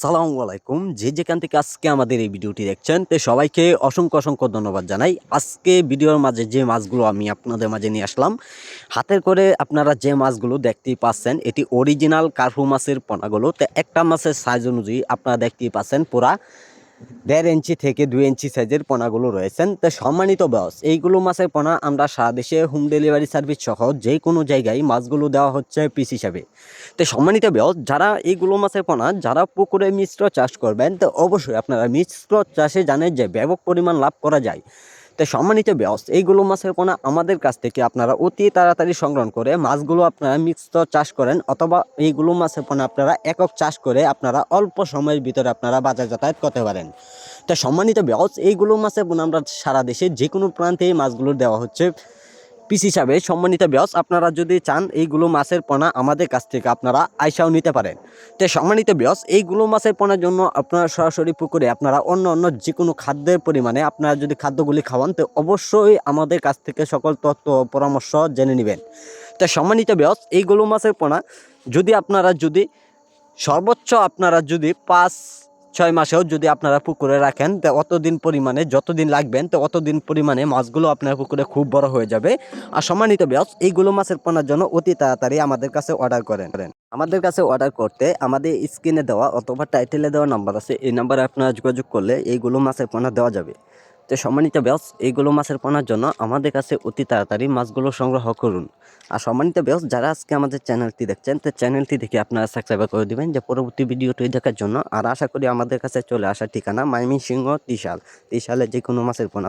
সালামু আলাইকুম। যে যেখান থেকে আজকে আমাদের এই ভিডিওটি দেখছেন, তো সবাইকে অসংখ্য অসংখ্য ধন্যবাদ জানাই। আজকে ভিডিওর মাঝে যে মাছগুলো আমি আপনাদের মাঝে নিয়ে আসলাম, হাতের করে আপনারা যে মাছগুলো দেখতেই পাচ্ছেন, এটি অরিজিনাল কার্ফু মাছের পোনাগুলো। তো একটা মাছের সাইজ অনুযায়ী আপনারা দেখতেই পাচ্ছেন পুরা দেড় ইঞ্চি থেকে দুই ইঞ্চি সাইজের পোনাগুলো রয়েছেন। তো সম্মানিত বয়স এইগুলো মাছের পোনা আমরা সারা দেশে হোম ডেলিভারি সার্ভিস সহ যে কোনো জায়গায় মাছগুলো দেওয়া হচ্ছে পিস হিসাবে। তো সম্মানিত বয়স যারা এইগুলো মাছের পোনা, যারা পুকুরে মিশ্র চাষ করবেন, তো অবশ্যই আপনারা মিশ্র চাষে জানেন যে ব্যাপক পরিমাণ লাভ করা যায়। তো সম্মানিত ব্যস এইগুলো মাছের পোনা আমাদের কাছ থেকে আপনারা অতি তাড়াতাড়ি সংগ্রহ করে মাছগুলো আপনারা মিক্সড চাষ করেন অথবা এইগুলো মাছের পোনা আপনারা একক চাষ করে আপনারা অল্প সময়ের ভিতরে আপনারা বাজার যাতায়াত করতে পারেন। তো সম্মানিত ব্যস এইগুলো মাছের পোনা আমরা সারা দেশে যে কোনো প্রান্তে এই মাছগুলো দেওয়া হচ্ছে। পিস হিসাবে সম্মানিত ব্যাস আপনারা যদি চান এইগুলো মাছের পোনা আমাদের কাছ থেকে আপনারা আয়সাও নিতে পারেন। তো সম্মানিত ব্যাস এইগুলো মাছের পোনার জন্য আপনারা সরাসরি পুকুরে আপনারা অন্য অন্য যে কোনো খাদ্যের পরিমাণে আপনারা যদি খাদ্যগুলি খাওয়ান, তো অবশ্যই আমাদের কাছ থেকে সকল তথ্য পরামর্শ জেনে নেবেন। তো সম্মানিত ব্যাস এইগুলো মাছের পোনা যদি আপনারা যদি সর্বোচ্চ আপনারা যদি পাঁচ ছয় মাসেও যদি আপনারা পুকুরে রাখেন, তো অতদিন পরিমাণে যতদিন লাগবেন, তো অতদিন পরিমাণে মাছগুলো আপনার পুকুরে খুব বড় হয়ে যাবে। আর সম্মানিত ব্যাস এইগুলো মাছের পোনার জন্য অতি তাড়াতাড়ি আমাদের কাছে অর্ডার করেন। আমাদের কাছে অর্ডার করতে আমাদের স্ক্রিনে দেওয়া অথবা টাইটেলে দেওয়া নাম্বার আছে। এই নাম্বারে আপনারা যোগাযোগ করলে এইগুলো মাছের পোনা দেওয়া যাবে। তো সম্মানিত ব্যাস, এইগুলো মাছের পোনার জন্য আমাদের কাছে অতি তাড়াতাড়ি মাছগুলো সংগ্রহ করুন। আর সম্মানিত ব্যাস, যারা আজকে আমাদের চ্যানেলটি দেখছেন, তো চ্যানেলটি দেখে আপনারা সাবস্ক্রাইব করে দেবেন যে পরবর্তী ভিডিওটি দেখার জন্য। আর আশা করি আমাদের কাছে চলে আসার ঠিকানা মাইমিন সিংহ ত্রিশাল। ত্রিশালে যে কোনো মাছের পোনা।